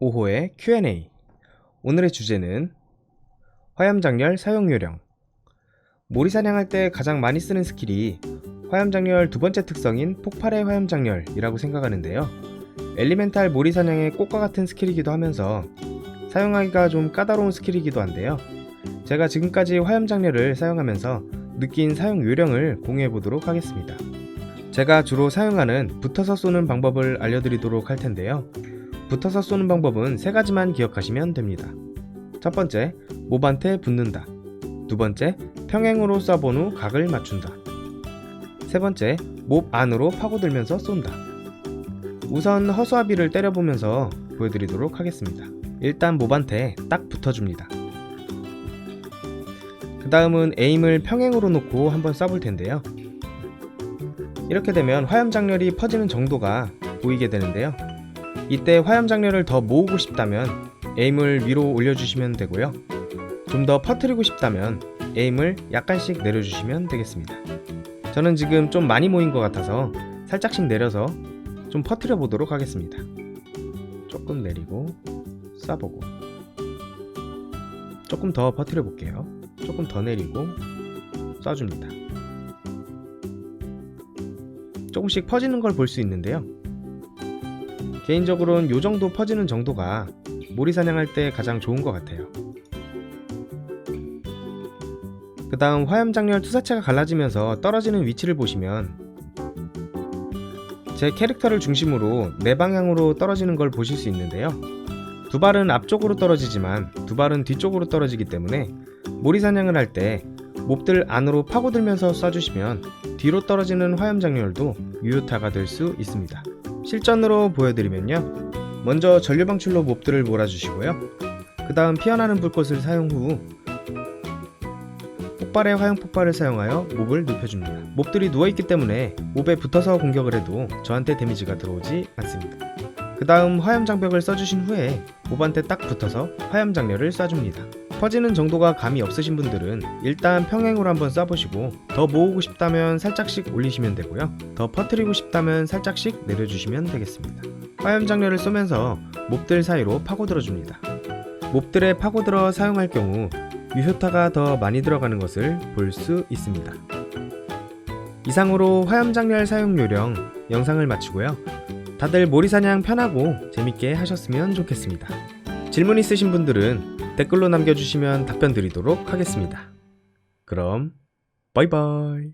5호의 Q&A. 오늘의 주제는 화염장렬 사용 요령. 모리 사냥할 때 가장 많이 쓰는 스킬이 화염장렬 두 번째 특성인 폭발의 화염장렬이라고 생각하는데요. 엘리멘탈 모리 사냥의 꽃과 같은 스킬이기도 하면서 사용하기가 좀 까다로운 스킬이기도 한데요. 제가 지금까지 화염장렬을 사용하면서 느낀 사용 요령을 공유해 보도록 하겠습니다. 제가 주로 사용하는 붙어서 쏘는 방법을 알려드리도록 할 텐데요. 붙어서 쏘는 방법은 세 가지만 기억하시면 됩니다. 첫 번째, 몹한테 붙는다. 두 번째, 평행으로 쏴본 후 각을 맞춘다. 세 번째, 몹 안으로 파고들면서 쏜다. 우선 허수아비를 때려보면서 보여드리도록 하겠습니다. 일단 몹한테 딱 붙어줍니다. 그 다음은 에임을 평행으로 놓고 한번 쏴볼 텐데요. 이렇게 되면 화염 장렬이 퍼지는 정도가 보이게 되는데요. 이때 화염 장렬을 더 모으고 싶다면 에임을 위로 올려주시면 되고요. 좀 더 퍼뜨리고 싶다면 에임을 약간씩 내려주시면 되겠습니다. 저는 지금 좀 많이 모인 것 같아서 살짝씩 내려서 좀 퍼뜨려 보도록 하겠습니다. 조금 내리고 쏴보고 조금 더 퍼뜨려 볼게요. 조금 더 내리고 쏴줍니다. 조금씩 퍼지는 걸 볼 수 있는데요. 개인적으로는 요 정도 퍼지는 정도가 모리 사냥할 때 가장 좋은 것 같아요. 그 다음 화염장렬 투사체가 갈라지면서 떨어지는 위치를 보시면 제 캐릭터를 중심으로 네 방향으로 떨어지는 걸 보실 수 있는데요. 두 발은 앞쪽으로 떨어지지만 두 발은 뒤쪽으로 떨어지기 때문에 모리 사냥을 할 때 몹들 안으로 파고들면서 쏴주시면 뒤로 떨어지는 화염장렬도 유효타가 될 수 있습니다. 실전으로 보여드리면요. 먼저 전류방출로 몹들을 몰아주시고요. 그 다음 피어나는 불꽃을 사용 후 폭발의 화염 폭발을 사용하여 몹을 눕혀줍니다. 몹들이 누워있기 때문에 몹에 붙어서 공격을 해도 저한테 데미지가 들어오지 않습니다. 그 다음 화염 장벽을 써주신 후에 몹한테 딱 붙어서 화염 장렬을 쏴줍니다. 퍼지는 정도가 감이 없으신 분들은 일단 평행으로 한번 쏴보시고 더 모으고 싶다면 살짝씩 올리시면 되고요. 더 퍼뜨리고 싶다면 살짝씩 내려주시면 되겠습니다. 화염 장렬을 쏘면서 몹들 사이로 파고들어줍니다. 몹들에 파고들어 사용할 경우 유효타가 더 많이 들어가는 것을 볼 수 있습니다. 이상으로 화염장렬 사용 요령 영상을 마치고요. 다들 모리사냥 편하고 재밌게 하셨으면 좋겠습니다. 질문 있으신 분들은 댓글로 남겨주시면 답변 드리도록 하겠습니다. 그럼 바이바이